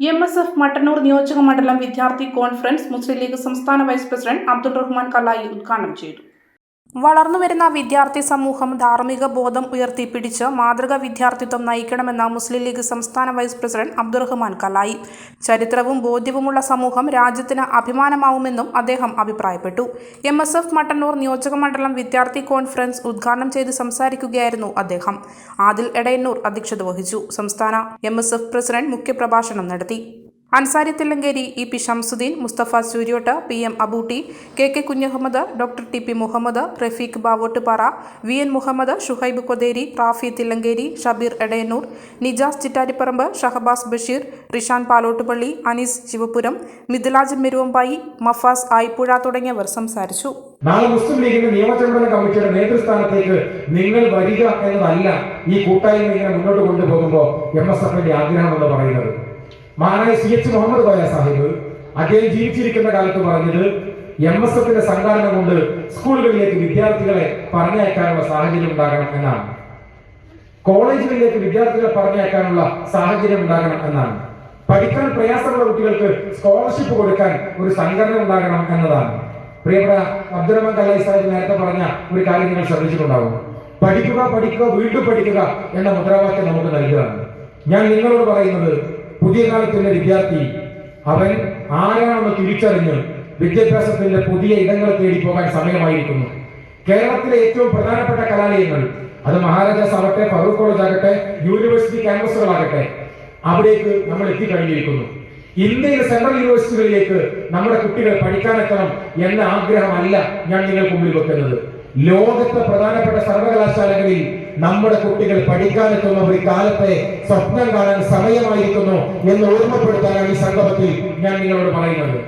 M S F Mattannur നിയോജക മണ്ഡലം വിദ്യാർത്ഥി കോൺഫറൻസ് മുസ്ലിം ലീഗ് സംസ്ഥാന വൈസ് പ്രസിഡന്റ് അബ്ദുൾ റഹ്മാൻ കലായി ഉദ്ഘാടനം ചെയ്തു. വളർന്നുവരുന്ന വിദ്യാർത്ഥി സമൂഹം ധാർമ്മിക ബോധം ഉയർത്തിപ്പിടിച്ച് മാതൃക വിദ്യാർത്ഥിത്വം നയിക്കണമെന്ന മുസ്ലിം ലീഗ് സംസ്ഥാന വൈസ് പ്രസിഡന്റ് അബ്ദുറഹ്മാൻ കലായി. ചരിത്രവും ബോധ്യവുമുള്ള സമൂഹം രാജ്യത്തിന് അഭിമാനമാവുമെന്നും അദ്ദേഹം അഭിപ്രായപ്പെട്ടു. എം എസ് എഫ് മട്ടന്നൂർ നിയോജക മണ്ഡലം വിദ്യാർത്ഥി കോൺഫറൻസ് ഉദ്ഘാടനം ചെയ്ത് സംസാരിക്കുകയായിരുന്നു അദ്ദേഹം. ആദിൽ എടയന്നൂർ അധ്യക്ഷത വഹിച്ചു. സംസ്ഥാന എം പ്രസിഡന്റ് മുഖ്യപ്രഭാഷണം നടത്തി. Ansari Thillankeri E P Shamsuddin Musthafa Suryott P M Abootty K K Kunhahammed doctor T P Muhammed Rafeeq Bavottupara V N Muhammed Shuhaib Kotheri Rafi Thillankeri Shabeer Edayannur Nijas Chittariparamba Shahabas Basheer Rishan Palottupalli Anees Sivapuram Mithilaj Meruvambayi Mafas Ayippuzha തുടങ്ങിയവർ സംസാരിച്ചു. നാളെ മുസ്ലിം ലീഗിന്റെ നിയമചുമതല കമ്മിറ്റിയുടെ നേതൃസ്ഥാനത്തേക്ക് നിങ്ങൾ വരിക എന്നതല്ല ഈ കൂട്ടായ്മ ഇങ്ങനെ മുന്നോട്ട് കൊണ്ടുപോകുമ്പോൾ എം എസ് എഫിന്റെ ആഗ്രഹം എന്ന് പറയുന്നത്. മഹാനായ സി എച്ച് മുഹമ്മദ് കോയ സാഹിബ് അദ്ദേഹം ജീവിച്ചിരിക്കുന്ന കാലത്ത് പറഞ്ഞത് എം എസ് എഫിന്റെ സംഘാടന കൊണ്ട് സ്കൂളുകളിലേക്ക് വിദ്യാർത്ഥികളെ പറഞ്ഞയക്കാനുള്ള സാഹചര്യം ഉണ്ടാകണം എന്നാണ്. കോളേജുകളിലേക്ക് വിദ്യാർത്ഥികളെ പറഞ്ഞയക്കാനുള്ള സാഹചര്യം ഉണ്ടാകണം എന്നാണ്. പഠിക്കാൻ പ്രയാസമുള്ള കുട്ടികൾക്ക് സ്കോളർഷിപ്പ് കൊടുക്കാൻ ഒരു സംഘടന ഉണ്ടാകണം എന്നതാണ്. പ്രിയപ്പെട്ട അബ്ദുറഹ്മാൻ കലൈ സാഹിബ് നേരത്തെ പറഞ്ഞ ഒരു കാര്യം നിങ്ങൾ ശ്രദ്ധിച്ചിട്ടുണ്ടാവും. പഠിക്കുക പഠിക്കുക വീണ്ടും പഠിക്കുക എന്ന മുദ്രാവാക്യം നമുക്ക് നൽകുകയാണ്. ഞാൻ നിങ്ങളോട് പറയുന്നത് പുതിയ കാലത്തുള്ള വിദ്യാർത്ഥി അവൻ ആരാണെന്ന് തിരിച്ചറിഞ്ഞ് വിദ്യാഭ്യാസത്തിന്റെ പുതിയ ഇടങ്ങൾ തേടി പോകാൻ സമയമായിരിക്കുന്നു. കേരളത്തിലെ ഏറ്റവും പ്രധാനപ്പെട്ട കലാലയങ്ങൾ അത് മഹാരാജാസ് ആവട്ടെ ഫറൂഖ് കോളേജ് ആകട്ടെ യൂണിവേഴ്സിറ്റി ക്യാമ്പസുകളാകട്ടെ അവിടേക്ക് നമ്മൾ എത്തിക്കഴിഞ്ഞിരിക്കുന്നു. ഇന്ത്യയിലെ സെൻട്രൽ യൂണിവേഴ്സിറ്റികളിലേക്ക് നമ്മുടെ കുട്ടികൾ പഠിക്കാനെത്തണം എന്ന ആഗ്രഹമല്ല ഞാൻ നിങ്ങൾക്ക് മുമ്പിൽ വെക്കുന്നത്. ലോകത്തെ പ്രധാനപ്പെട്ട സർവകലാശാലകളിൽ നമ്മുടെ കുട്ടികൾ പഠിക്കാനെത്തുന്ന ഒരു കാലത്തെ സ്വപ്നം കാണാൻ സമയമായിരിക്കുന്നു എന്ന് ഓർമ്മപ്പെടുത്താനാണ് ഈ സംഗമത്തിൽ ഞാൻ നിങ്ങളോട് പറയുന്നത്.